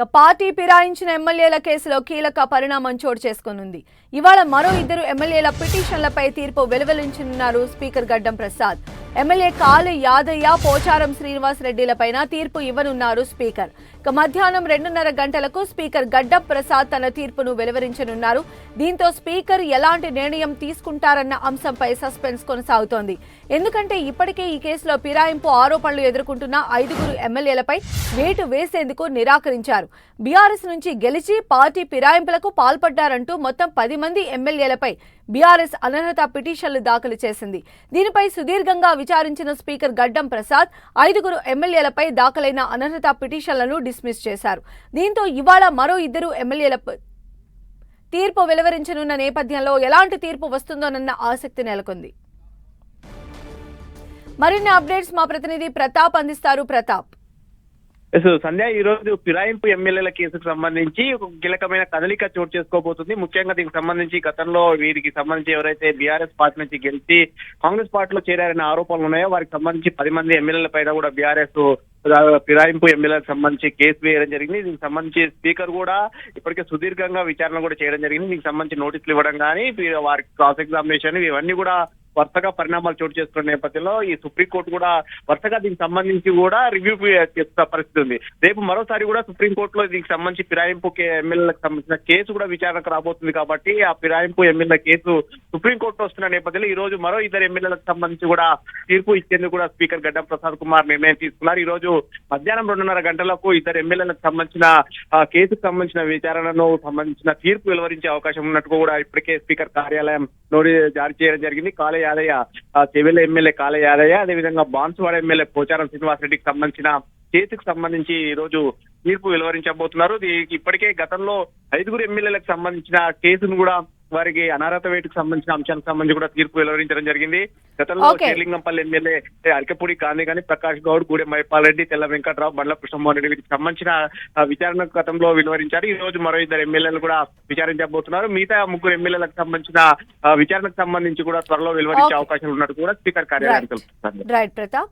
ఇక పార్టీ ఫిరాయించిన ఎమ్మెల్యేల కేసులో కీలక పరిణామం చోటు చేసుకునుంది. ఇవాళ మరో ఇద్దరు ఎమ్మెల్యేల పిటిషన్లపై తీర్పు వెలువరించనున్నారు స్పీకర్ గడ్డం ప్రసాద్. ఎమ్మెల్యే కాలు యాదయ్య పోచారం శ్రీనివాస్ రెడ్డిలపైన తీర్పు ఇవ్వనున్నారు స్పీకర్. ఇక మధ్యాహ్నం రెండున్నర గంటలకు స్పీకర్ గడ్డం ప్రసాద్ తన తీర్పును వెలువరించనున్నారు. దీంతో స్పీకర్ ఎలాంటి నిర్ణయం తీసుకుంటారన్న అంశంపై సస్పెన్స్ కొనసాగుతోంది. ఎందుకంటే ఇప్పటికే ఈ కేసులో ఫిరాయింపు ఆరోపణలు ఎదుర్కొంటున్న ఐదుగురు ఎమ్మెల్యేలపై వేటు వేసేందుకు నిరాకరించారు. బీఆర్ఎస్ నుంచి గెలిచి పార్టీ ఫిరాయింపులకు పాల్పడ్డారంటూ మొత్తం పది మంది ఎమ్మెల్యేలపై బీఆర్ఎస్ అనర్హత పిటిషన్లు దాఖలు చేసింది. దీనిపై సుదీర్ఘంగా విచారించిన స్పీకర్ గడ్డం ప్రసాద్ ఐదుగురు ఎమ్మెల్యేలపై దాఖలైన అనర్హత పిటిషన్లను డిస్మిస్ చేశారు. దీంతో ఇవాళ మరో ఇద్దరు ఎమ్మెల్యేల తీర్పు వెలువరించనున్న నేపథ్యంలో ఎలాంటి తీర్పు వస్తుందోనన్న ఆసక్తి నెలకొంది. మరిన్ని అప్డేట్స్ మా ప్రతినిధి ప్రతాప్ అందిస్తారు. ప్రతాప్. సంధ్య ఈ రోజు ఫిరాయింపు ఎమ్మెల్యేల కేసుకు సంబంధించి ఒక కీలకమైన కదలిక చోటు చేసుకోబోతుంది. ముఖ్యంగా దీనికి సంబంధించి గతంలో వీరికి సంబంధించి ఎవరైతే బీఆర్ఎస్ పార్టీ నుంచి గెలిచి కాంగ్రెస్ పార్టీలో చేరారనే ఆరోపణలు ఉన్నాయో వారికి సంబంధించి పది మంది ఎమ్మెల్యేల పైన కూడా బీఆర్ఎస్ ఫిరాయింపు ఎమ్మెల్యేలకు సంబంధించి కేసు వేయడం జరిగింది. దీనికి సంబంధించి స్పీకర్ కూడా ఇప్పటికే సుదీర్ఘంగా విచారణ కూడా చేయడం జరిగింది. దీనికి సంబంధించి నోటీసులు ఇవ్వడం కానీ వారికి క్రాస్ ఎగ్జామినేషన్ ఇవన్నీ కూడా వరుసగా పరిణామాలు చోటు చేసుకున్న నేపథ్యంలో ఈ సుప్రీంకోర్టు కూడా వరుసగా దీనికి సంబంధించి కూడా రివ్యూ చేస్తున్న పరిస్థితి ఉంది. రేపు మరోసారి కూడా సుప్రీంకోర్టులో దీనికి సంబంధించి ఫిరాయింపు కే- ఎమ్మెల్యేలకు సంబంధించిన కేసు కూడా విచారణకు రాబోతుంది కాబట్టి ఆ ఫిరాయింపు ఎమ్మెల్యే కేసు సుప్రీంకోర్టు వస్తున్న నేపథ్యంలో ఈ రోజు మరో ఇద్దరు ఎమ్మెల్యేలకు సంబంధించి కూడా తీర్పు ఇచ్చేందుకు కూడా స్పీకర్ గడ్డం ప్రసాద్ కుమార్ నిర్ణయం తీసుకున్నారు. ఈ రోజు మధ్యాహ్నం రెండున్నర గంటలకు ఇద్దరు ఎమ్మెల్యేలకు సంబంధించిన ఆ, కేసుకు సంబంధించిన విచారణను సంబంధించిన తీర్పు వెలువరించే అవకాశం ఉన్నట్టు కూడా ఇప్పటికే స్పీకర్ కార్యాలయం నోటి జారీ చేయడం జరిగింది. కాలేయ యాదయ్య ఆ, ఎమ్మెల్యే కాళ యాదయ్య అదేవిధంగా బాన్సువాడ ఎమ్మెల్యే పోచారం శ్రీనివాసరెడ్డికి సంబంధించిన కేసుకు సంబంధించి ఈ రోజు తీర్పు వెలువరించబోతున్నారు. దీనికి ఇప్పటికే గతంలో ఐదుగురు ఎమ్మెల్యేలకు సంబంధించిన కేసును కూడా వారికి అనర్హత వేటుకు సంబంధించిన అంశానికి సంబంధించి కూడా తీర్పు వెలువరించడం జరిగింది గతంలో Okay. శ్రీలింగంపల్లి ఎమ్మెల్యే అరకపూడి గాంధీ కానీ ప్రకాష్ గౌడ్ గూడెం మైపాల్ రెడ్డి తెల్ల వెంకట్రావు బండ్ల కృష్ణమోహన్ రెడ్డి వీటికి సంబంధించిన విచారణ గతంలో వెలువరించారు ఈ రోజు మరో ఇద్దరు ఎమ్మెల్యేలు కూడా విచారించబోతున్నారు మిగతా ముగ్గురు ఎమ్మెల్యేలకు సంబంధించిన విచారణకు సంబంధించి కూడా త్వరలో వెలువరించే Okay. అవకాశం ఉన్నట్టు కూడా స్పీకర్ కార్యాలయం. తెలుపుతుంది రైట్ ప్రతాప్